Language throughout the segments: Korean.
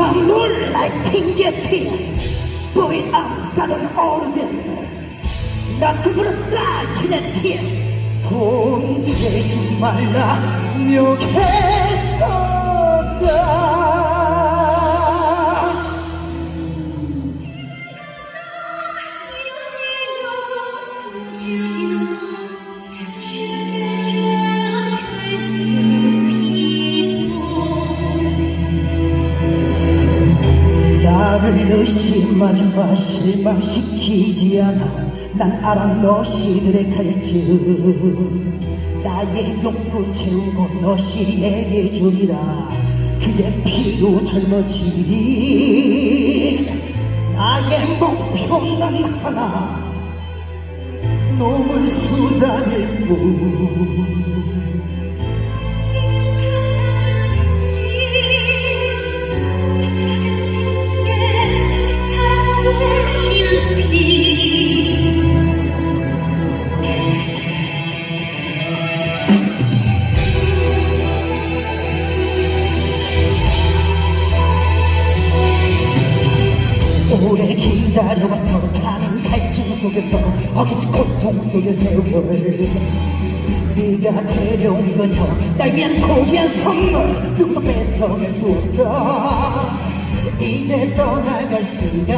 잠놀 라이팅 게티. 보이 안 가던 어르든 나 그보다 쌀 키네티 손 대지 말라. 묘했었다 나를 의심하지 마 실망시키지 않아. 난 너희들의 갈증. 나의 욕구 채우고 너희에게 주리라. 그의 피로 젊어지리 나의 목표는 하나. 놈은 수단일 뿐 기다려왔어 타는 갈증 속에서 어기지 고통 속의 세월 네가 데려온 건요 날 위한 고귀한 선물 누구도 뺏어갈 수 없어. 이제 떠나갈 시간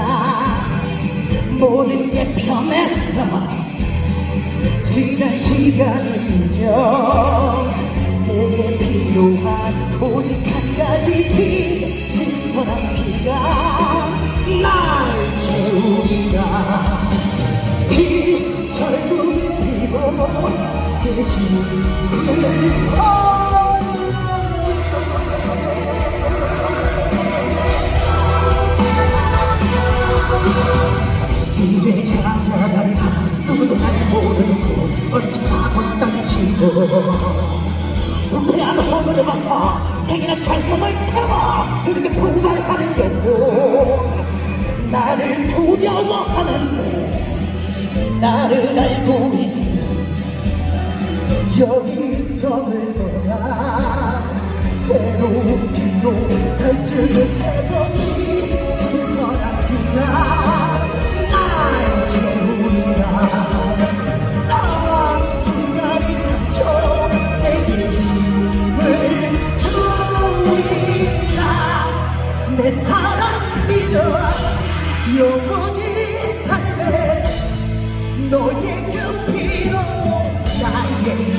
모든 게 변했어. 지난 시간은 잊어. 내게 필요한 오직 한 가지 피 신선한 피가 날 세심을 이제 찾아가리라 누구도 날 모르놓고 어리숙하고 땅에 치고 불쾌한 허물을 봐서 행이나 젊음을 채워 그렇게 분발하는 영혼 나를 두려워하는데 나를 알고 있는 여기서를 떠나 새로운 피로 갈증을 채우기 신선한 피가 날 채우리라. 아 순간이 상처 내게 힘을 주리라. 내 사랑 믿어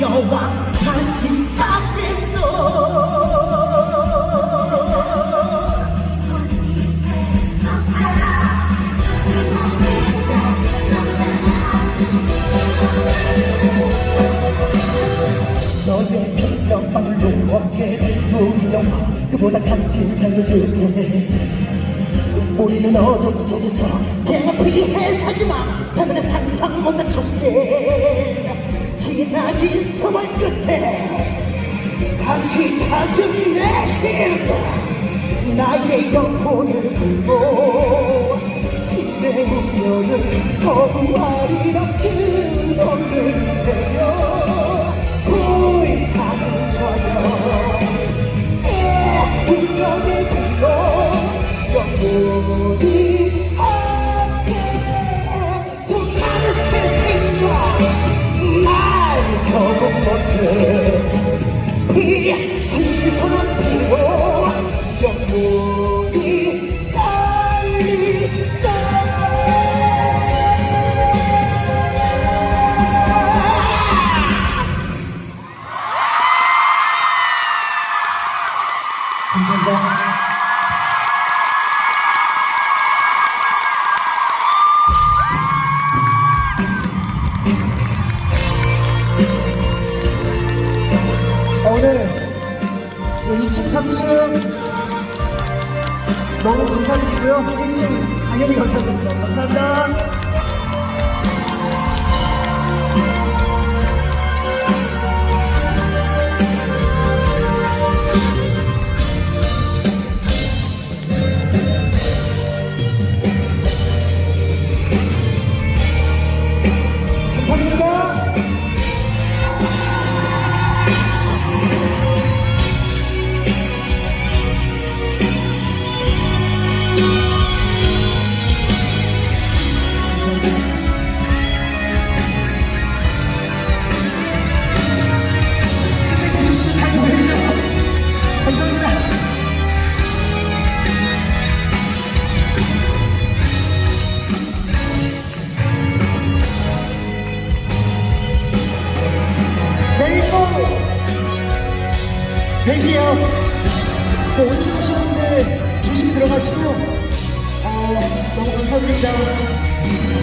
여왕 다시 찾겠어 너의 필력방울로 될 우리 영화 그보다 값진 삶을 줄게. 우리는 어둠 속에서 대피해 살지만 때문에 상상 못한 존재 기나긴 수월 끝에 다시 찾은 내 힘 나의 영혼을 들고 신의 운명을 거부하리라 그 너를 새겨 불타는 저녁 새 운명의 길로 영원히 2층, 3층 너무 감사드리고요. 1층 당연히 감사드립니다. 감사합니다. 감사합니다. 벨기에요. 오늘 오신 분들 조심히 들어가시고 어, 너무 감사드립니다.